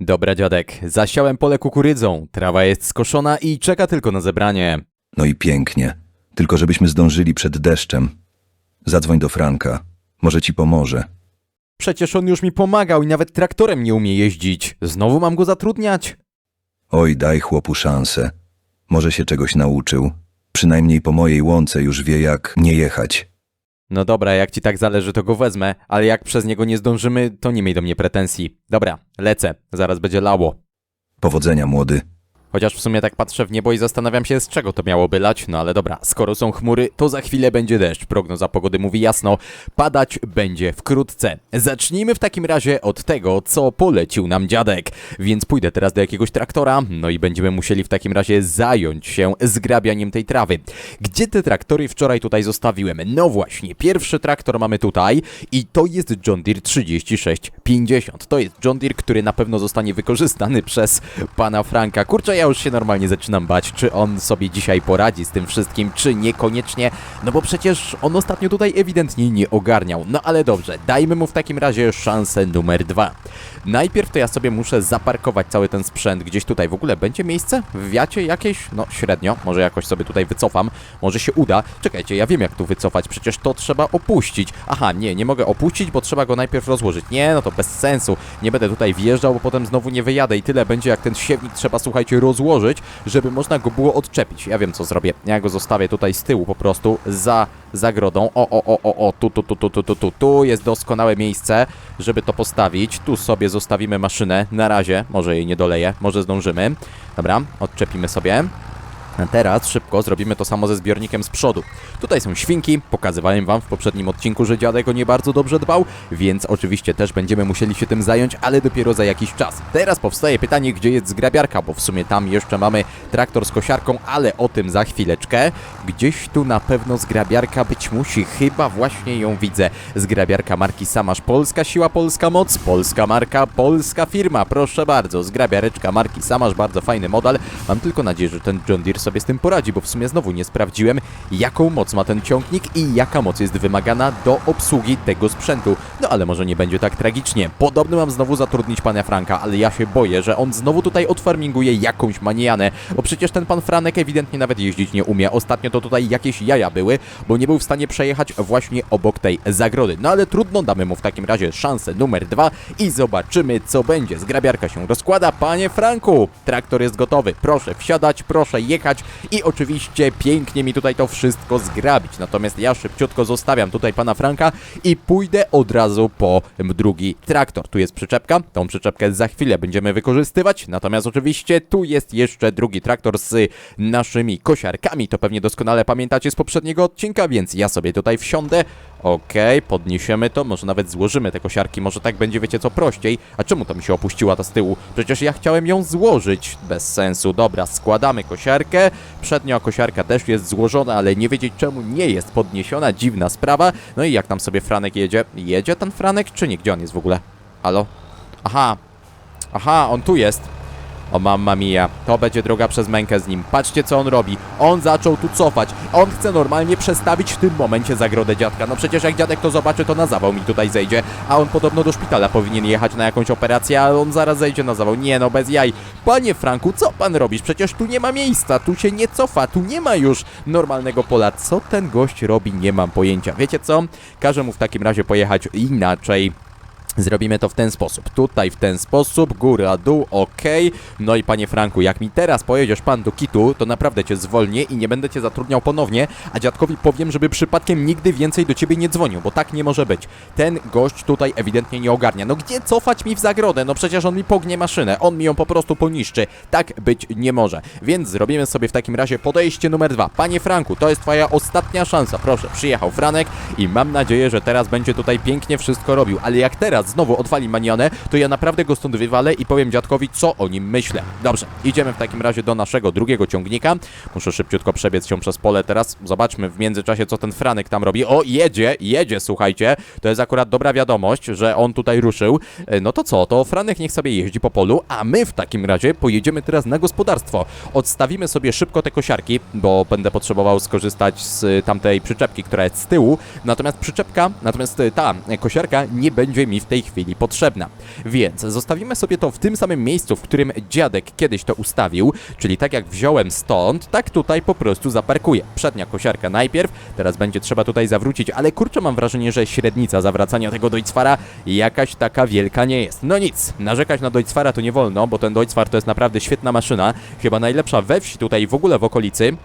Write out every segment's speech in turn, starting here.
Dobra, dziadek, zasiałem pole kukurydzą, trawa jest skoszona i czeka tylko na zebranie. No i pięknie. Tylko żebyśmy zdążyli przed deszczem. Zadzwoń do Franka. Może ci pomoże. Przecież on już mi pomagał i nawet traktorem nie umie jeździć. Znowu mam go zatrudniać? Oj, daj chłopu szansę. Może się czegoś nauczył. Przynajmniej po mojej łące już wie, jak nie jechać. No dobra, jak ci tak zależy, to go wezmę, ale jak przez niego nie zdążymy, to nie miej do mnie pretensji. Dobra, lecę, zaraz będzie lało. Powodzenia, młody. Chociaż w sumie tak patrzę w niebo i zastanawiam się, z czego to miałoby lać, no ale dobra, skoro są chmury, to za chwilę będzie deszcz. Prognoza pogody mówi jasno, padać będzie wkrótce. Zacznijmy w takim razie od tego, co polecił nam dziadek. Więc pójdę teraz do jakiegoś traktora, no i będziemy musieli w takim razie zająć się zgrabianiem tej trawy. Gdzie te traktory wczoraj tutaj zostawiłem? No właśnie, pierwszy traktor mamy tutaj i to jest John Deere 3650. To jest John Deere, który na pewno zostanie wykorzystany przez pana Franka. Kurczę, ja już się normalnie zaczynam bać, czy on sobie dzisiaj poradzi z tym wszystkim, czy niekoniecznie, no bo przecież on ostatnio tutaj ewidentnie nie ogarniał. No ale dobrze, dajmy mu w takim razie szansę numer dwa. Najpierw to ja sobie muszę zaparkować cały ten sprzęt gdzieś tutaj. W ogóle będzie miejsce? W wiacie jakieś? No średnio, może jakoś sobie tutaj wycofam, może się uda. Czekajcie, ja wiem jak tu wycofać, przecież to trzeba opuścić. Aha, nie, nie mogę opuścić, bo trzeba go najpierw rozłożyć. Nie, no to bez sensu. Nie będę tutaj wjeżdżał, bo potem znowu nie wyjadę i tyle będzie jak ten siewnik trzeba, słuchajcie, rozłożyć, żeby można go było odczepić. Ja wiem co zrobię. Ja go zostawię tutaj z tyłu po prostu za zagrodą. O, o, o, o, o, tu, tu, tu, tu, tu, tu, tu, tu jest doskonałe miejsce, żeby to postawić. Tu sobie zostawimy maszynę. Na razie, może jej nie doleję, może zdążymy. Dobra, odczepimy sobie. Teraz szybko zrobimy to samo ze zbiornikiem z przodu. Tutaj są świnki, pokazywałem wam w poprzednim odcinku, że dziadek o nie bardzo dobrze dbał, więc oczywiście też będziemy musieli się tym zająć, ale dopiero za jakiś czas. Teraz powstaje pytanie, gdzie jest zgrabiarka, bo w sumie tam jeszcze mamy traktor z kosiarką, ale o tym za chwileczkę. Gdzieś tu na pewno zgrabiarka być musi, chyba właśnie ją widzę. Zgrabiarka marki Samasz, polska siła, polska moc, polska marka, polska firma, proszę bardzo. Zgrabiareczka marki Samasz, bardzo fajny model. Mam tylko nadzieję, że ten John Deere sobie z tym poradzi, bo w sumie znowu nie sprawdziłem, jaką moc ma ten ciągnik i jaka moc jest wymagana do obsługi tego sprzętu. No ale może nie będzie tak tragicznie. Podobno mam znowu zatrudnić pana Franka, ale ja się boję, że on znowu tutaj odfarminguje jakąś manianę, bo przecież ten pan Franek ewidentnie nawet jeździć nie umie. Ostatnio to tutaj jakieś jaja były, bo nie był w stanie przejechać właśnie obok tej zagrody. No ale trudno, damy mu w takim razie szansę numer dwa i zobaczymy co będzie. Zgrabiarka się rozkłada. Panie Franku, traktor jest gotowy. Proszę wsiadać, proszę jechać i oczywiście pięknie mi tutaj to wszystko zgrabić. Natomiast ja szybciutko zostawiam tutaj pana Franka i pójdę od razu po drugi traktor. Tu jest przyczepka, tą przyczepkę za chwilę będziemy wykorzystywać. Natomiast oczywiście tu jest jeszcze drugi traktor z naszymi kosiarkami. To pewnie doskonale pamiętacie z poprzedniego odcinka, więc ja sobie tutaj wsiądę. Okej, podniesiemy to, może nawet złożymy te kosiarki, może tak będzie, wiecie co, prościej. A czemu to mi się opuściła ta z tyłu? Przecież ja chciałem ją złożyć. Bez sensu. Dobra, składamy kosiarkę. Przednia kosiarka też jest złożona, ale nie wiedzieć czemu nie jest podniesiona. Dziwna sprawa. No i jak tam sobie Franek jedzie? Jedzie ten Franek, czy nie? Gdzie on jest w ogóle? Halo? Aha. Aha, on tu jest. O mamma mia, to będzie droga przez mękę z nim. Patrzcie co on robi. On zaczął tu cofać. On chce normalnie przestawić w tym momencie zagrodę dziadka. No przecież jak dziadek to zobaczy, to na zawał mi tutaj zejdzie. A on podobno do szpitala powinien jechać na jakąś operację, a on zaraz zejdzie na zawał. Nie no, bez jaj. Panie Franku, co pan robisz? Przecież tu nie ma miejsca, tu się nie cofa, tu nie ma już normalnego pola. Co ten gość robi? Nie mam pojęcia. Wiecie co? Każę mu w takim razie pojechać inaczej. Zrobimy to w ten sposób. Tutaj w ten sposób, góra, dół, ok. No i panie Franku, jak mi teraz pojedziesz pan do kitu, to naprawdę cię zwolnię i nie będę cię zatrudniał ponownie, a dziadkowi powiem, żeby przypadkiem nigdy więcej do ciebie nie dzwonił, bo tak nie może być. Ten gość tutaj ewidentnie nie ogarnia. No gdzie cofać mi w zagrodę? No przecież on mi pognie maszynę, on mi ją po prostu poniszczy. Tak być nie może. Więc zrobimy sobie w takim razie podejście numer dwa. Panie Franku, to jest twoja ostatnia szansa. Proszę, przyjechał Franek i mam nadzieję, że teraz będzie tutaj pięknie wszystko robił. Ale jak teraz znowu odwali manianę, to ja naprawdę go stąd wywalę i powiem dziadkowi, co o nim myślę. Dobrze, idziemy w takim razie do naszego drugiego ciągnika. Muszę szybciutko przebiec się przez pole teraz. Zobaczmy w międzyczasie, co ten Franek tam robi. O, jedzie, jedzie, słuchajcie. To jest akurat dobra wiadomość, że on tutaj ruszył. E, No to co, to Franek niech sobie jeździ po polu, a my w takim razie pojedziemy teraz na gospodarstwo. Odstawimy sobie szybko te kosiarki, bo będę potrzebował skorzystać z tamtej przyczepki, która jest z tyłu. Natomiast przyczepka, natomiast ta kosiarka nie będzie mi w tej tej chwili potrzebna. Więc zostawimy sobie to w tym samym miejscu, w którym dziadek kiedyś to ustawił, czyli tak jak wziąłem stąd, tak tutaj po prostu zaparkuję. Przednia kosiarka najpierw, teraz będzie trzeba tutaj zawrócić, ale kurczę mam wrażenie, że średnica zawracania tego Deutzfara jakaś taka wielka nie jest. No nic, narzekać na Deutzfara to nie wolno, bo ten Deutzfar to jest naprawdę świetna maszyna, chyba najlepsza we wsi tutaj w ogóle w okolicy.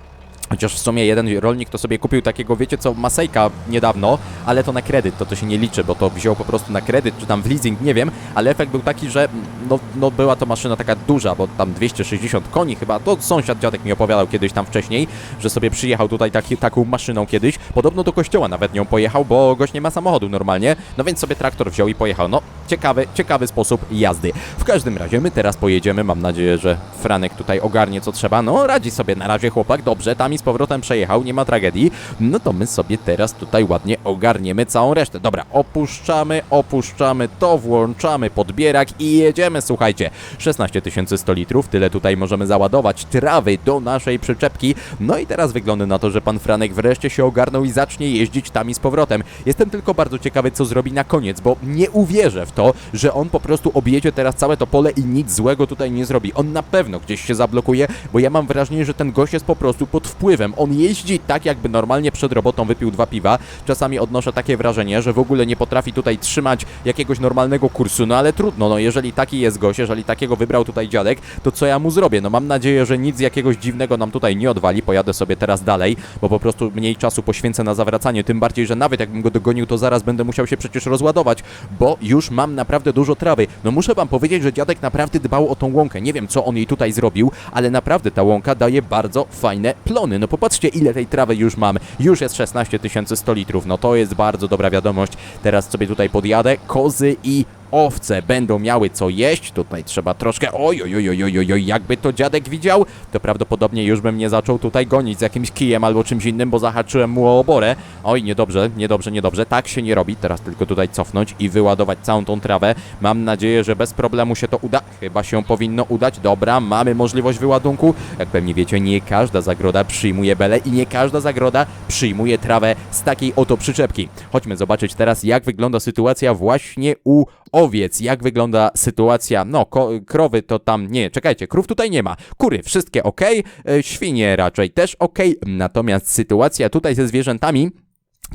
Chociaż w sumie jeden rolnik to sobie kupił takiego, wiecie co, Masejka niedawno, ale to na kredyt, to to się nie liczy, bo to wziął po prostu na kredyt, czy tam w leasing, nie wiem, ale efekt był taki, że no, no była to maszyna taka duża, bo tam 260 koni chyba, to sąsiad dziadek mi opowiadał kiedyś tam wcześniej, że sobie przyjechał tutaj taki, taką maszyną kiedyś, podobno do kościoła nawet nią pojechał, bo gość nie ma samochodu normalnie, no więc sobie traktor wziął i pojechał, no ciekawy, ciekawy sposób jazdy. W każdym razie my teraz pojedziemy, mam nadzieję, że Franek tutaj ogarnie co trzeba, no radzi sobie na razie chłopak, dobrze, tam i z powrotem przejechał, nie ma tragedii, no to my sobie teraz tutaj ładnie ogarniemy całą resztę. Dobra, opuszczamy, opuszczamy to, włączamy podbierak i jedziemy, słuchajcie. 16 tysięcy 100 litrów, tyle tutaj możemy załadować trawy do naszej przyczepki. No i teraz wygląda na to, że pan Franek wreszcie się ogarnął i zacznie jeździć tam i z powrotem. Jestem tylko bardzo ciekawy, co zrobi na koniec, bo nie uwierzę w to, że on po prostu objedzie teraz całe to pole i nic złego tutaj nie zrobi. On na pewno gdzieś się zablokuje, bo ja mam wrażenie, że ten gość jest po prostu pod wpływem. On jeździ tak, jakby normalnie przed robotą wypił dwa piwa. Czasami odnoszę takie wrażenie, że w ogóle nie potrafi tutaj trzymać jakiegoś normalnego kursu, no ale trudno, no jeżeli taki jest gość, jeżeli takiego wybrał tutaj dziadek, to co ja mu zrobię? No mam nadzieję, że nic jakiegoś dziwnego nam tutaj nie odwali, pojadę sobie teraz dalej, bo po prostu mniej czasu poświęcę na zawracanie, tym bardziej, że nawet jakbym go dogonił, to zaraz będę musiał się przecież rozładować, bo już mam naprawdę dużo trawy. No muszę wam powiedzieć, że dziadek naprawdę dbał o tą łąkę. Nie wiem, co on jej tutaj zrobił, ale naprawdę ta łąka daje bardzo fajne plony. No popatrzcie, ile tej trawy już mam. Już jest 16 100 litrów. No to jest bardzo dobra wiadomość. Teraz sobie tutaj podjadę. Kozy i owce będą miały co jeść. Tutaj trzeba troszkę. Oj, oj, oj, oj, oj, oj, jakby to dziadek widział, to prawdopodobnie już bym nie zaczął tutaj gonić z jakimś kijem albo czymś innym, bo zahaczyłem mu o oborę. Oj, niedobrze, niedobrze, niedobrze. Tak się nie robi. Teraz tylko tutaj cofnąć i wyładować całą tą trawę. Mam nadzieję, że bez problemu się to uda. Chyba się powinno udać. Dobra, mamy możliwość wyładunku. Jak pewnie wiecie, nie każda zagroda przyjmuje bele i nie każda zagroda przyjmuje trawę z takiej oto przyczepki. Chodźmy zobaczyć teraz, jak wygląda sytuacja właśnie u owiec, jak wygląda sytuacja, no, krowy to tam, nie, czekajcie, krów tutaj nie ma, kury, wszystkie ok, e, świnie raczej też ok, natomiast sytuacja tutaj ze zwierzętami,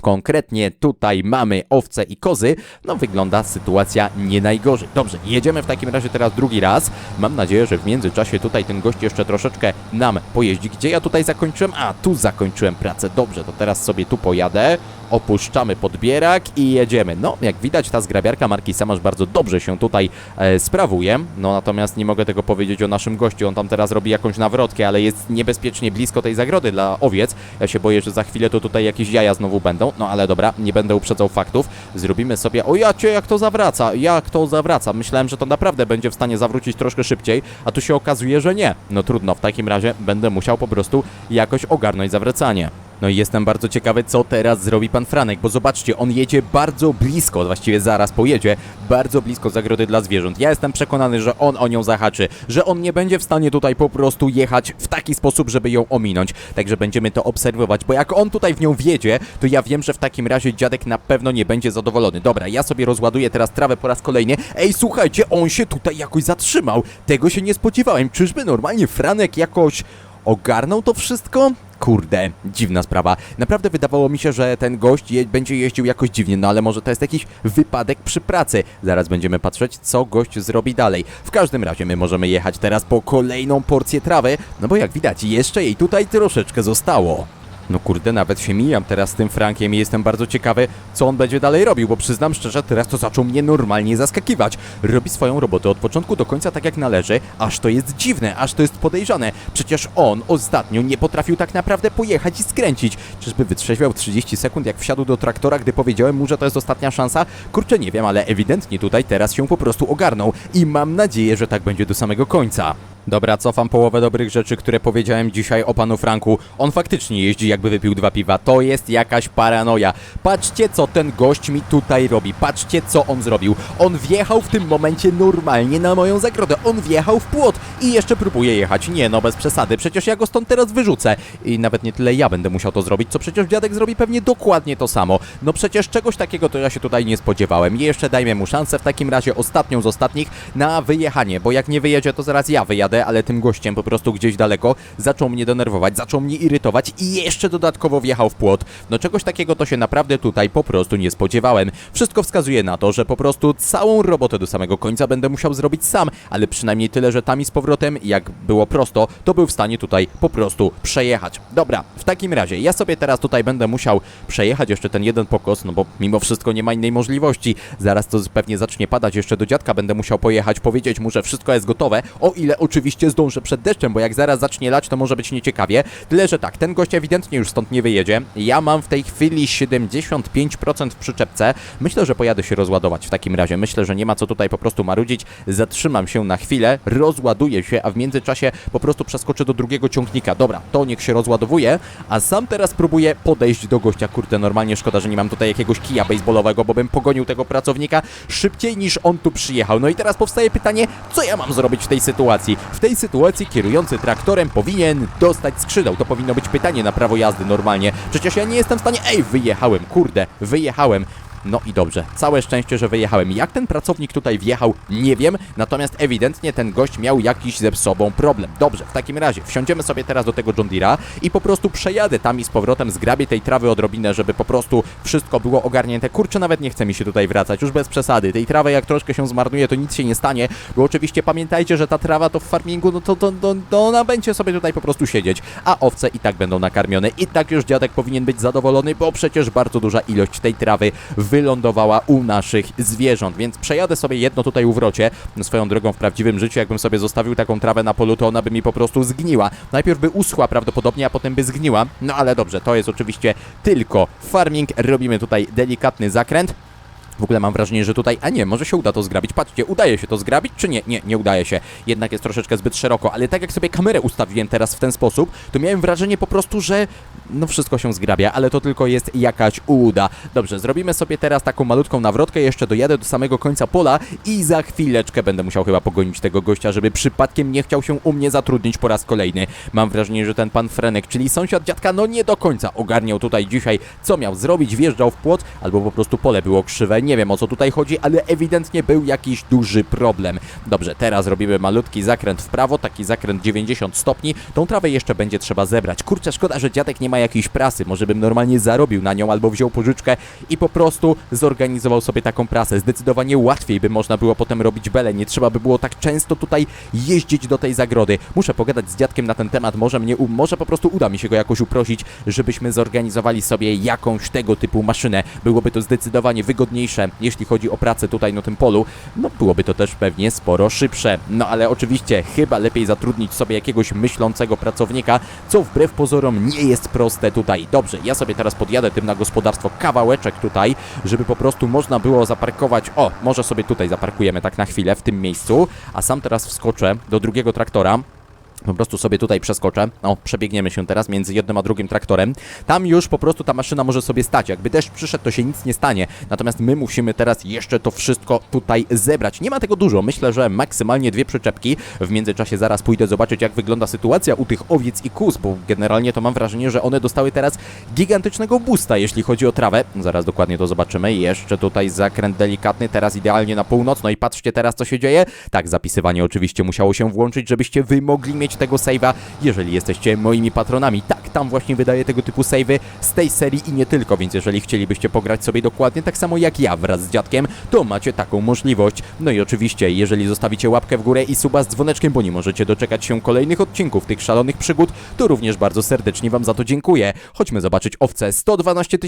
Konkretnie tutaj mamy owce i kozy. No wygląda sytuacja nie najgorzej. Dobrze, jedziemy w takim razie teraz drugi raz. Mam nadzieję, że w międzyczasie tutaj ten gość jeszcze troszeczkę nam pojeździ. Gdzie ja tutaj zakończyłem? A, tu zakończyłem pracę. Dobrze, to teraz sobie tu pojadę. Opuszczamy podbierak i jedziemy. No, jak widać, ta zgrabiarka marki Samasz bardzo dobrze się tutaj e, sprawuje. No, natomiast nie mogę tego powiedzieć o naszym gościu. On tam teraz robi jakąś nawrotkę, ale jest niebezpiecznie blisko tej zagrody dla owiec. Ja się boję, że za chwilę to tutaj jakieś jaja znowu będą. No, ale dobra, nie będę uprzedzał faktów. Zrobimy sobie... O ja cię, jak to zawraca, jak to zawraca. Myślałem, że to naprawdę będzie w stanie zawrócić troszkę szybciej, a tu się okazuje, że nie. No trudno, w takim razie będę musiał po prostu jakoś ogarnąć zawracanie. No i jestem bardzo ciekawy, co teraz zrobi pan Franek, bo zobaczcie, on jedzie bardzo blisko, właściwie zaraz pojedzie, bardzo blisko zagrody dla zwierząt. Ja jestem przekonany, że on o nią zahaczy, że on nie będzie w stanie tutaj po prostu jechać w taki sposób, żeby ją ominąć. Także będziemy to obserwować, bo jak on tutaj w nią wjedzie, to ja wiem, że w takim razie dziadek na pewno nie będzie zadowolony. Dobra, ja sobie rozładuję teraz trawę po raz kolejny. Ej, słuchajcie, on się tutaj jakoś zatrzymał. Tego się nie spodziewałem. Czyżby normalnie Franek jakoś ogarnął to wszystko? Kurde, dziwna sprawa. Naprawdę wydawało mi się, że ten gość je będzie jeździł jakoś dziwnie, no ale może to jest jakiś wypadek przy pracy. Zaraz będziemy patrzeć, co gość zrobi dalej. W każdym razie my możemy jechać teraz po kolejną porcję trawy, no bo jak widać, jeszcze jej tutaj troszeczkę zostało. No kurde, nawet się mijam teraz z tym Frankiem i jestem bardzo ciekawy, co on będzie dalej robił, bo przyznam szczerze, teraz to zaczął mnie normalnie zaskakiwać. Robi swoją robotę od początku do końca tak jak należy, aż to jest dziwne, aż to jest podejrzane. Przecież on ostatnio nie potrafił tak naprawdę pojechać i skręcić. Czyżby wytrzeźwiał 30 sekund, jak wsiadł do traktora, gdy powiedziałem mu, że to jest ostatnia szansa? Kurczę, nie wiem, ale ewidentnie tutaj teraz się po prostu ogarnął i mam nadzieję, że tak będzie do samego końca. Dobra, cofam połowę dobrych rzeczy, które powiedziałem dzisiaj o panu Franku. On faktycznie jeździ jakby wypił dwa piwa. To jest jakaś paranoja. Patrzcie, co ten gość mi tutaj robi. Patrzcie, co on zrobił. On wjechał w tym momencie normalnie na moją zagrodę. On wjechał w płot i jeszcze próbuje jechać. Nie no, bez przesady. Przecież ja go stąd teraz wyrzucę. I nawet nie tyle ja będę musiał to zrobić, co przecież dziadek zrobi pewnie dokładnie to samo. No przecież czegoś takiego to ja się tutaj nie spodziewałem. Jeszcze dajmy mu szansę w takim razie ostatnią z ostatnich na wyjechanie, bo jak nie wyjedzie, to zaraz ja wyjadę, ale tym gościem po prostu gdzieś daleko zaczął mnie denerwować, zaczął mnie irytować i jeszcze dodatkowo wjechał w płot. No czegoś takiego to się naprawdę tutaj po prostu nie spodziewałem. Wszystko wskazuje na to, że po prostu całą robotę do samego końca będę musiał zrobić sam, ale przynajmniej tyle, że tam i z powrotem, jak było prosto, to był w stanie tutaj po prostu przejechać. Dobra, w takim razie ja sobie teraz tutaj będę musiał przejechać jeszcze ten jeden pokos, no bo mimo wszystko nie ma innej możliwości. Zaraz to pewnie zacznie padać, jeszcze do dziadka będę musiał pojechać, powiedzieć mu, że wszystko jest gotowe, o ile oczywiście zdążę przed deszczem, bo jak zaraz zacznie lać, to może być nieciekawie. Tyle, że tak, ten gość ewidentnie już stąd nie wyjedzie. Ja mam w tej chwili 75% w przyczepce. Myślę, że pojadę się rozładować w takim razie. Myślę, że nie ma co tutaj po prostu marudzić. Zatrzymam się na chwilę, rozładuję się, a w międzyczasie po prostu przeskoczę do drugiego ciągnika. Dobra, to niech się rozładowuje, a sam teraz próbuję podejść do gościa. Kurde, normalnie szkoda, że nie mam tutaj jakiegoś kija baseballowego, bo bym pogonił tego pracownika szybciej niż on tu przyjechał. No i teraz powstaje pytanie, co ja mam zrobić w tej sytuacji? W tej sytuacji kierujący traktorem powinien dostać skrzydeł. To powinno być pytanie na prawo jazdy normalnie. Przecież ja nie jestem w stanie... Ej, wyjechałem, kurde, wyjechałem. No i dobrze, całe szczęście, że wyjechałem. Jak ten pracownik tutaj wjechał, nie wiem, natomiast ewidentnie ten gość miał jakiś ze sobą problem. Dobrze, w takim razie wsiądziemy sobie teraz do tego John Deere'a i po prostu przejadę tam i z powrotem, zgrabię tej trawy odrobinę, żeby po prostu wszystko było ogarnięte. Kurczę, nawet nie chce mi się tutaj wracać, już bez przesady. Tej trawy jak troszkę się zmarnuje, to nic się nie stanie, bo oczywiście pamiętajcie, że ta trawa to w farmingu, no to, to, to, to ona będzie sobie tutaj po prostu siedzieć, a owce i tak będą nakarmione. I tak już dziadek powinien być zadowolony, bo przecież bardzo duża ilość tej trawy wylądowała u naszych zwierząt, więc przejadę sobie jedno tutaj uwrocie. No, Swoją drogą w prawdziwym życiu, jakbym sobie zostawił taką trawę na polu, to ona by mi po prostu zgniła. Najpierw by uschła prawdopodobnie, a potem by zgniła. No ale dobrze, to jest oczywiście tylko farming. Robimy tutaj delikatny zakręt. W ogóle mam wrażenie, że tutaj, a nie, może się uda to zgrabić. Patrzcie, udaje się to zgrabić, czy nie? Nie, nie udaje się. Jednak jest troszeczkę zbyt szeroko, ale tak jak sobie kamerę ustawiłem teraz w ten sposób, to miałem wrażenie po prostu, że no wszystko się zgrabia, ale to tylko jest jakaś uda. Dobrze, zrobimy sobie teraz taką malutką nawrotkę, jeszcze dojadę do samego końca pola i za chwileczkę będę musiał chyba pogonić tego gościa, żeby przypadkiem nie chciał się u mnie zatrudnić po raz kolejny. Mam wrażenie, że ten pan Frenek, czyli sąsiad dziadka, no nie do końca ogarniał tutaj dzisiaj, co miał zrobić, wjeżdżał w płot, albo po prostu pole było krzywe, nie wiem o co tutaj chodzi, ale ewidentnie był jakiś duży problem. Dobrze, teraz robimy malutki zakręt w prawo, taki zakręt 90 stopni. Tą trawę jeszcze będzie trzeba zebrać. Kurczę, szkoda, że dziadek nie ma jakiejś prasy. Może bym normalnie zarobił na nią albo wziął pożyczkę i po prostu zorganizował sobie taką prasę. Zdecydowanie łatwiej by można było potem robić bele. Nie trzeba by było tak często tutaj jeździć do tej zagrody. Muszę pogadać z dziadkiem na ten temat. Może mnie, może po prostu uda mi się go jakoś uprosić, żebyśmy zorganizowali sobie jakąś tego typu maszynę. Byłoby to zdecydowanie wygodniejsze, jeśli chodzi o pracę tutaj na tym polu. No byłoby to też pewnie sporo szybsze. No ale oczywiście chyba lepiej zatrudnić sobie jakiegoś myślącego pracownika, co wbrew pozorom nie jest proste tutaj. Dobrze, ja sobie teraz podjadę tym na gospodarstwo kawałeczek tutaj, żeby po prostu można było zaparkować. O, może sobie tutaj zaparkujemy tak na chwilę w tym miejscu, a sam teraz wskoczę do drugiego traktora. Po prostu sobie tutaj przeskoczę. O, przebiegniemy się teraz między jednym a drugim traktorem. Tam już po prostu ta maszyna może sobie stać. Jakby deszcz przyszedł, to się nic nie stanie. Natomiast my musimy teraz jeszcze to wszystko tutaj zebrać. Nie ma tego dużo. Myślę, że maksymalnie dwie przyczepki. W międzyczasie zaraz pójdę zobaczyć, jak wygląda sytuacja u tych owiec i kóz, bo generalnie to mam wrażenie, że one dostały teraz gigantycznego boosta, jeśli chodzi o trawę. Zaraz dokładnie to zobaczymy. Jeszcze tutaj zakręt delikatny, teraz idealnie na północ. No i patrzcie teraz, co się dzieje. Tak, zapisywanie oczywiście musiało się włączyć, żebyście wy mogli mieć tego save'a, jeżeli jesteście moimi patronami. Tak, tam właśnie wydaję tego typu save'y z tej serii i nie tylko, więc jeżeli chcielibyście pograć sobie dokładnie tak samo jak ja wraz z dziadkiem, to macie taką możliwość. No i oczywiście, jeżeli zostawicie łapkę w górę i suba z dzwoneczkiem, bo nie możecie doczekać się kolejnych odcinków tych szalonych przygód, to również bardzo serdecznie wam za to dziękuję. Chodźmy zobaczyć owce 112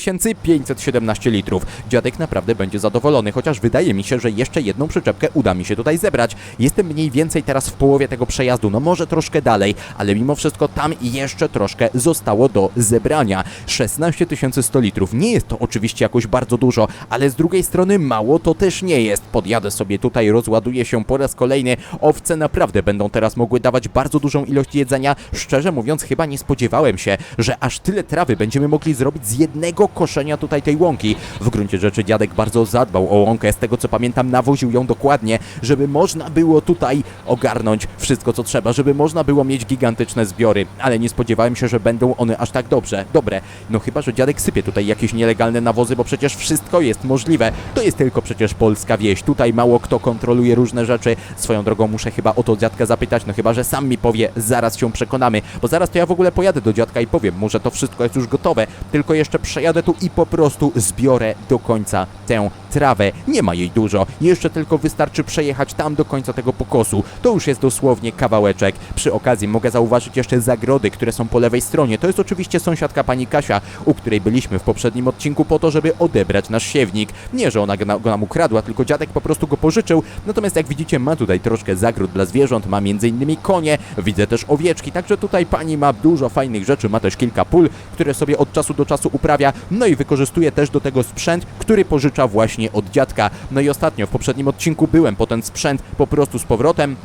517 litrów. Dziadek naprawdę będzie zadowolony, chociaż wydaje mi się, że jeszcze jedną przyczepkę uda mi się tutaj zebrać. Jestem mniej więcej teraz w połowie tego przejazdu, no może troszkę troszkę dalej, ale mimo wszystko tam jeszcze troszkę zostało do zebrania. 16 tysięcy 100 litrów. Nie jest to oczywiście jakoś bardzo dużo, ale z drugiej strony mało to też nie jest. Podjadę sobie tutaj, rozładuję się po raz kolejny. Owce naprawdę będą teraz mogły dawać bardzo dużą ilość jedzenia. Szczerze mówiąc, chyba nie spodziewałem się, że aż tyle trawy będziemy mogli zrobić z jednego koszenia tutaj tej łąki. W gruncie rzeczy dziadek bardzo zadbał o łąkę, z tego co pamiętam nawoził ją dokładnie, żeby można było tutaj ogarnąć wszystko co trzeba, żeby można było mieć gigantyczne zbiory, ale nie spodziewałem się, że będą one aż tak dobrze. Dobre, no chyba, że dziadek sypie tutaj jakieś nielegalne nawozy, bo przecież wszystko jest możliwe. To jest tylko przecież polska wieś, tutaj mało kto kontroluje różne rzeczy. Swoją drogą muszę chyba o to dziadka zapytać, no chyba, że sam mi powie, zaraz się przekonamy, bo zaraz to ja w ogóle pojadę do dziadka i powiem mu, że to wszystko jest już gotowe, tylko jeszcze przejadę tu i po prostu zbiorę do końca tę trawę. Nie ma jej dużo, jeszcze tylko wystarczy przejechać tam do końca tego pokosu. To już jest dosłownie kawałeczek. Przy okazji mogę zauważyć jeszcze zagrody, które są po lewej stronie. To jest oczywiście sąsiadka pani Kasia, u której byliśmy w poprzednim odcinku po to, żeby odebrać nasz siewnik. Nie, że ona go na- go nam ukradła, tylko dziadek po prostu go pożyczył. Natomiast jak widzicie, ma tutaj troszkę zagród dla zwierząt, ma m.in. konie, widzę też owieczki, także tutaj pani ma dużo fajnych rzeczy, ma też kilka pól, które sobie od czasu do czasu uprawia, no i wykorzystuje też do tego sprzęt, który pożycza właśnie od dziadka. No i ostatnio w poprzednim odcinku byłem po ten sprzęt po prostu z powrotem.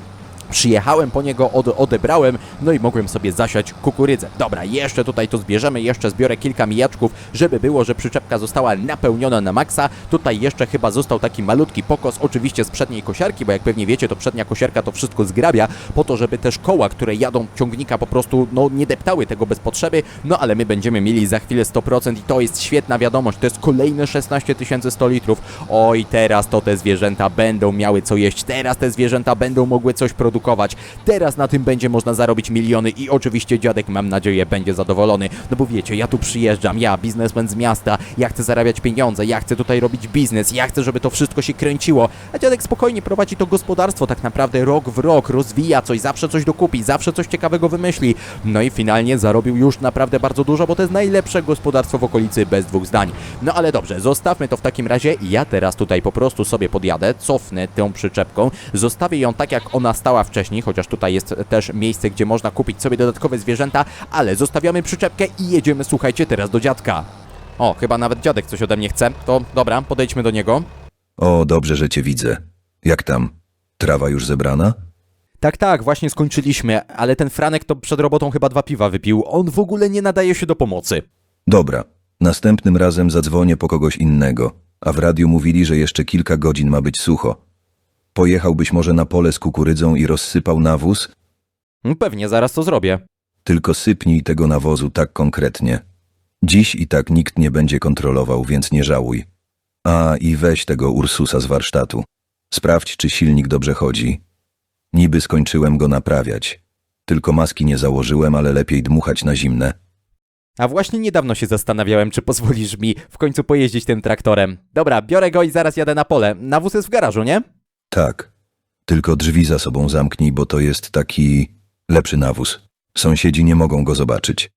Przyjechałem po niego, od, odebrałem, no i mogłem sobie zasiać kukurydzę. Dobra, jeszcze tutaj to zbierzemy, jeszcze zbiorę kilka mijaczków, żeby było, że przyczepka została napełniona na maksa. Tutaj jeszcze chyba został taki malutki pokos, oczywiście z przedniej kosiarki, bo jak pewnie wiecie, to przednia kosiarka to wszystko zgrabia, po to, żeby też koła, które jadą ciągnika po prostu, no nie deptały tego bez potrzeby, no ale my będziemy mieli za chwilę 100% i to jest świetna wiadomość, to jest kolejne 16 100 litrów. Oj, teraz to te zwierzęta będą miały co jeść, teraz te zwierzęta będą mogły coś produkować, teraz na tym będzie można zarobić miliony i oczywiście dziadek, mam nadzieję, będzie zadowolony, no bo wiecie, ja tu przyjeżdżam, ja, biznesmen z miasta, ja chcę zarabiać pieniądze, ja chcę tutaj robić biznes, ja chcę, żeby to wszystko się kręciło, a dziadek spokojnie prowadzi to gospodarstwo tak naprawdę rok w rok, rozwija coś, zawsze coś dokupi, zawsze coś ciekawego wymyśli, no i finalnie zarobił już naprawdę bardzo dużo, bo to jest najlepsze gospodarstwo w okolicy bez dwóch zdań. No ale dobrze, zostawmy to w takim razie, ja teraz tutaj po prostu sobie podjadę, cofnę tą przyczepką, zostawię ją tak jak ona stała wcześniej, chociaż tutaj jest też miejsce, gdzie można kupić sobie dodatkowe zwierzęta, ale zostawiamy przyczepkę i jedziemy, słuchajcie, teraz do dziadka. O, chyba nawet dziadek coś ode mnie chce, to dobra, podejdźmy do niego. O, dobrze, że cię widzę. Jak tam? Trawa już zebrana? Tak, tak, właśnie skończyliśmy, ale ten Franek to przed robotą chyba dwa piwa wypił. On w ogóle nie nadaje się do pomocy. Dobra. Następnym razem zadzwonię po kogoś innego, a w radiu mówili, że jeszcze kilka godzin ma być sucho. Pojechałbyś może na pole z kukurydzą i rozsypał nawóz? Pewnie zaraz to zrobię. Tylko sypnij tego nawozu tak konkretnie. Dziś i tak nikt nie będzie kontrolował, więc nie żałuj. A i weź tego Ursusa z warsztatu. Sprawdź, czy silnik dobrze chodzi. Niby skończyłem go naprawiać. Tylko maski nie założyłem, ale lepiej dmuchać na zimne. A właśnie niedawno się zastanawiałem, czy pozwolisz mi w końcu pojeździć tym traktorem. Dobra, biorę go i zaraz jadę na pole. Nawóz jest w garażu, nie? Tak. Tylko drzwi za sobą zamknij, bo to jest taki lepszy nawóz. Sąsiedzi nie mogą go zobaczyć.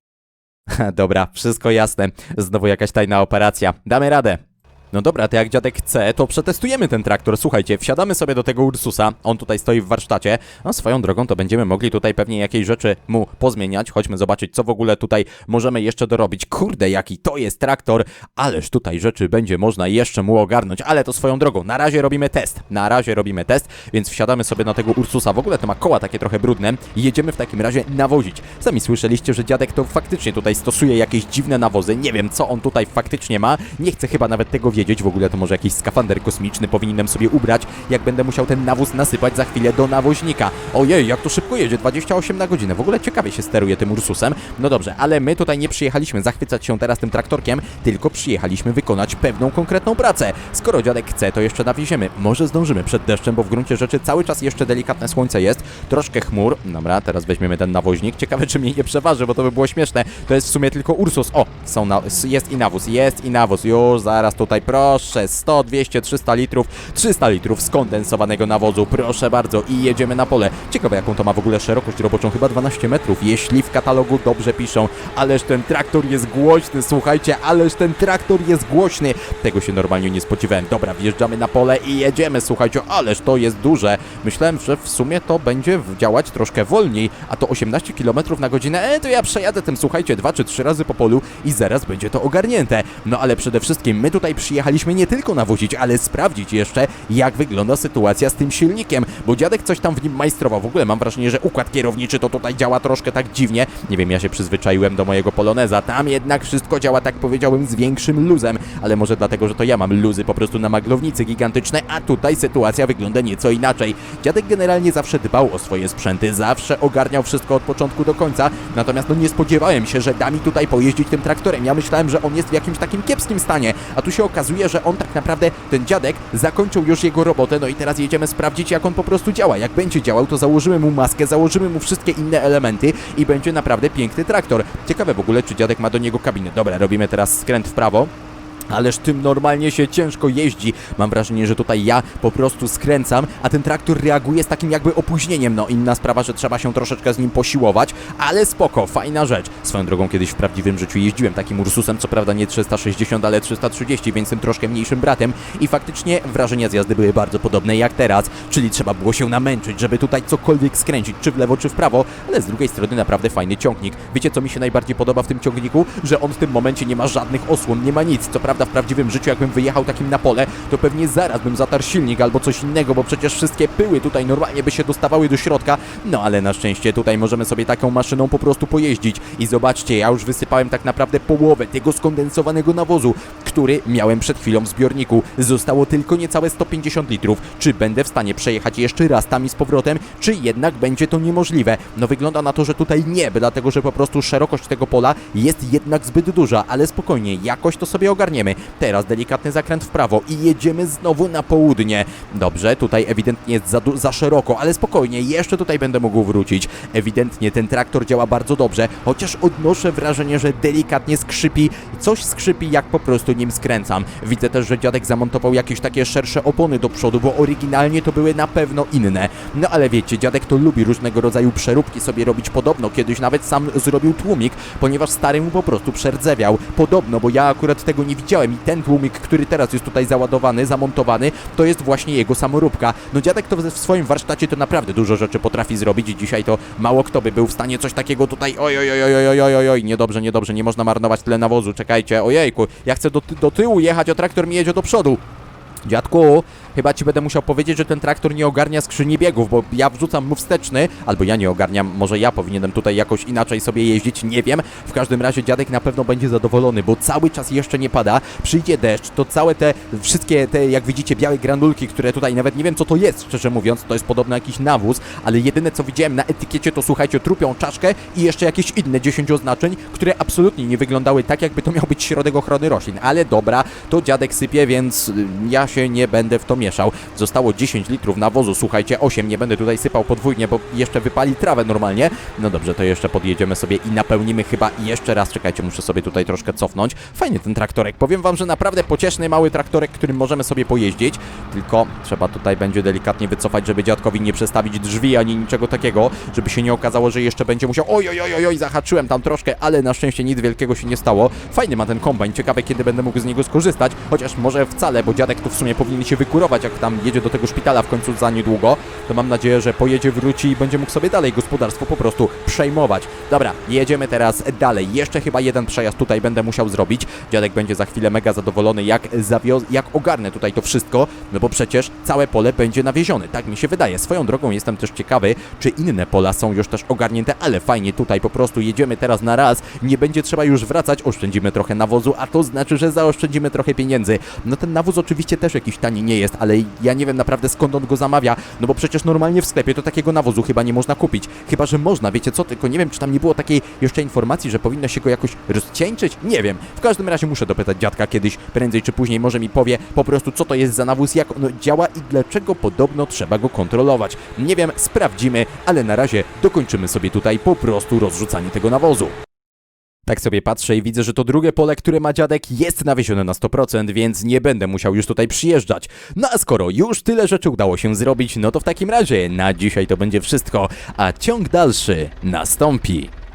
Dobra, wszystko jasne. Znowu jakaś tajna operacja. Damy radę. No dobra, to jak dziadek chce, to przetestujemy ten traktor. Słuchajcie, wsiadamy sobie do tego Ursusa. On tutaj stoi w warsztacie. No swoją drogą to będziemy mogli tutaj pewnie jakieś rzeczy mu pozmieniać. Chodźmy zobaczyć, co w ogóle tutaj możemy jeszcze dorobić. Kurde, jaki to jest traktor. Ależ tutaj rzeczy będzie można jeszcze mu ogarnąć. Ale to swoją drogą. Na razie robimy test. Na razie robimy test, więc wsiadamy sobie na tego Ursusa. W ogóle to ma koła takie trochę brudne. Jedziemy w takim razie nawozić. Sami słyszeliście, że dziadek to faktycznie tutaj stosuje jakieś dziwne nawozy. Nie wiem, co on tutaj faktycznie ma. Nie chcę chyba nawet tego wiedzieć. W ogóle to może jakiś skafander kosmiczny powinienem sobie ubrać, jak będę musiał ten nawóz nasypać za chwilę do nawoźnika. Ojej, jak to szybko jedzie, 28 na godzinę. W ogóle ciekawie się steruje tym Ursusem. No dobrze, ale my tutaj nie przyjechaliśmy zachwycać się teraz tym traktorkiem, tylko przyjechaliśmy wykonać pewną konkretną pracę. Skoro dziadek chce, to jeszcze nawieziemy. Może zdążymy przed deszczem, bo w gruncie rzeczy cały czas jeszcze delikatne słońce jest, troszkę chmur. Dobra, teraz weźmiemy ten nawoźnik. Ciekawe, czy mnie nie przeważy, bo to by było śmieszne. To jest w sumie tylko Ursus. O, są na... jest i nawóz, jest i nawóz. Już zaraz tutaj proszę, 100, 200, 300 litrów, 300 litrów skondensowanego nawozu, proszę bardzo i jedziemy na pole. Ciekawe jaką to ma w ogóle szerokość roboczą, chyba 12 metrów, jeśli w katalogu dobrze piszą, ależ ten traktor jest głośny, słuchajcie, ależ ten traktor jest głośny, tego się normalnie nie spodziewałem. Dobra, wjeżdżamy na pole i jedziemy, słuchajcie, ależ to jest duże. Myślałem, że w sumie to będzie działać troszkę wolniej, a to 18 km na godzinę, e, to ja przejadę tym, słuchajcie, dwa czy trzy razy po polu i zaraz będzie to ogarnięte. No ale przede wszystkim my tutaj przyjechaliśmy nie tylko nawozić, ale sprawdzić jeszcze, jak wygląda sytuacja z tym silnikiem, bo dziadek coś tam w nim majstrował. W ogóle mam wrażenie, że układ kierowniczy to tutaj działa troszkę tak dziwnie. Nie wiem, ja się przyzwyczaiłem do mojego Poloneza. Tam jednak wszystko działa, tak powiedziałem, z większym luzem, ale może dlatego, że to ja mam luzy po prostu na maglownicy gigantyczne, a tutaj sytuacja wygląda nieco inaczej. Dziadek generalnie zawsze dbał o swoje sprzęty, zawsze ogarniał wszystko od początku do końca, natomiast no nie spodziewałem się, że da mi tutaj pojeździć tym traktorem. Ja myślałem, że on jest w jakimś takim kiepskim stanie, a tu się okazuje, że on tak naprawdę, ten dziadek, zakończył już jego robotę, no i teraz jedziemy sprawdzić, jak on po prostu działa. Jak będzie działał, to założymy mu maskę, założymy mu wszystkie inne elementy i będzie naprawdę piękny traktor. Ciekawe w ogóle, czy dziadek ma do niego kabinę. Dobra, robimy teraz skręt w prawo. Ależ tym normalnie się ciężko jeździ. Mam wrażenie, że tutaj ja po prostu skręcam, a ten traktor reaguje z takim jakby opóźnieniem. No inna sprawa, że trzeba się troszeczkę z nim posiłować, ale spoko, fajna rzecz. Swoją drogą kiedyś w prawdziwym życiu jeździłem takim Ursusem, co prawda nie 360, ale 330, więc tym troszkę mniejszym bratem i faktycznie wrażenia z jazdy były bardzo podobne jak teraz, czyli trzeba było się namęczyć, żeby tutaj cokolwiek skręcić, czy w lewo, czy w prawo, ale z drugiej strony naprawdę fajny ciągnik. Wiecie co mi się najbardziej podoba w tym ciągniku? Że on w tym momencie nie ma żadnych osłon, nie ma nic. Co prawda w prawdziwym życiu jakbym wyjechał takim na pole, to pewnie zaraz bym zatarł silnik albo coś innego, bo przecież wszystkie pyły tutaj normalnie by się dostawały do środka. No ale na szczęście tutaj możemy sobie taką maszyną po prostu pojeździć. I zobaczcie, ja już wysypałem tak naprawdę połowę tego skondensowanego nawozu, który miałem przed chwilą w zbiorniku. Zostało tylko niecałe 150 litrów. Czy będę w stanie przejechać jeszcze raz tam i z powrotem, czy jednak będzie to niemożliwe? No wygląda na to, że tutaj nie, dlatego że po prostu szerokość tego pola jest jednak zbyt duża, ale spokojnie, jakoś to sobie ogarniemy. Teraz delikatny zakręt w prawo i jedziemy znowu na południe. Dobrze, tutaj ewidentnie jest za, za szeroko, ale spokojnie, jeszcze tutaj będę mógł wrócić. Ewidentnie ten traktor działa bardzo dobrze, chociaż odnoszę wrażenie, że delikatnie skrzypi, coś skrzypi jak po prostu nim skręcam. Widzę też, że dziadek zamontował jakieś takie szersze opony do przodu, bo oryginalnie to były na pewno inne. No ale wiecie, dziadek to lubi różnego rodzaju przeróbki sobie robić podobno. Kiedyś nawet sam zrobił tłumik, ponieważ stary mu po prostu przerdzewiał. Podobno, bo ja akurat tego nie widziałem widziałem i ten tłumik, który teraz jest tutaj załadowany, zamontowany, to jest właśnie jego samoróbka. No dziadek to w swoim warsztacie to naprawdę dużo rzeczy potrafi zrobić i dzisiaj to mało kto by był w stanie coś takiego tutaj oj oj oj oj oj oj oj niedobrze, niedobrze, nie można marnować tyle nawozu, czekajcie, ojejku, ja chcę do, do tyłu jechać, a traktor mi jedzie do przodu. Dziadku, chyba ci będę musiał powiedzieć, że ten traktor nie ogarnia skrzyni biegów, bo ja wrzucam mu wsteczny, albo ja nie ogarniam, może ja powinienem tutaj jakoś inaczej sobie jeździć, nie wiem. W każdym razie dziadek na pewno będzie zadowolony, bo cały czas jeszcze nie pada, przyjdzie deszcz, to całe te wszystkie te, jak widzicie, białe granulki, które tutaj nawet nie wiem co to jest, szczerze mówiąc, to jest podobno jakiś nawóz, ale jedyne co widziałem na etykiecie to słuchajcie, trupią czaszkę i jeszcze jakieś inne 10 oznaczeń, które absolutnie nie wyglądały tak, jakby to miał być środek ochrony roślin, ale dobra, to dziadek sypie, więc ja się nie będę w to Zostało 10 litrów nawozu, słuchajcie, 8, nie będę tutaj sypał podwójnie, bo jeszcze wypali trawę normalnie. No dobrze, to jeszcze podjedziemy sobie i napełnimy chyba. Jeszcze raz, czekajcie, muszę sobie tutaj troszkę cofnąć. Fajny ten traktorek, powiem wam, że naprawdę pocieszny mały traktorek, którym możemy sobie pojeździć, tylko trzeba tutaj będzie delikatnie wycofać, żeby dziadkowi nie przestawić drzwi ani niczego takiego, żeby się nie okazało, że jeszcze będzie musiał, oj, oj, oj, oj zahaczyłem tam troszkę, ale na szczęście nic wielkiego się nie stało. Fajny ma ten kombajn, ciekawe kiedy będę mógł z niego skorzystać, chociaż może wcale, bo dziadek tu w sumie powinien się wykurować, jak tam jedzie do tego szpitala w końcu za niedługo, to mam nadzieję, że pojedzie, wróci i będzie mógł sobie dalej gospodarstwo po prostu przejmować. Dobra, jedziemy teraz dalej. Jeszcze chyba jeden przejazd tutaj będę musiał zrobić. Dziadek będzie za chwilę mega zadowolony, jak, zawio- jak ogarnę tutaj to wszystko, no bo przecież całe pole będzie nawiezione, tak mi się wydaje. Swoją drogą jestem też ciekawy, czy inne pola są już też ogarnięte, ale fajnie tutaj po prostu jedziemy teraz na raz, nie będzie trzeba już wracać, oszczędzimy trochę nawozu, a to znaczy, że zaoszczędzimy trochę pieniędzy. No ten nawóz oczywiście też jakiś tani nie jest, ale ja nie wiem naprawdę skąd on go zamawia, no bo przecież normalnie w sklepie to takiego nawozu chyba nie można kupić. Chyba, że można, wiecie co, tylko nie wiem, czy tam nie było takiej jeszcze informacji, że powinno się go jakoś rozcieńczyć? Nie wiem. W każdym razie muszę dopytać dziadka kiedyś, prędzej czy później może mi powie po prostu co to jest za nawóz, jak on działa i dlaczego podobno trzeba go kontrolować. Nie wiem, sprawdzimy, ale na razie dokończymy sobie tutaj po prostu rozrzucanie tego nawozu. Tak sobie patrzę i widzę, że to drugie pole, które ma dziadek jest nawiesione na 100%, więc nie będę musiał już tutaj przyjeżdżać. No a skoro już tyle rzeczy udało się zrobić, no to w takim razie na dzisiaj to będzie wszystko, a ciąg dalszy nastąpi.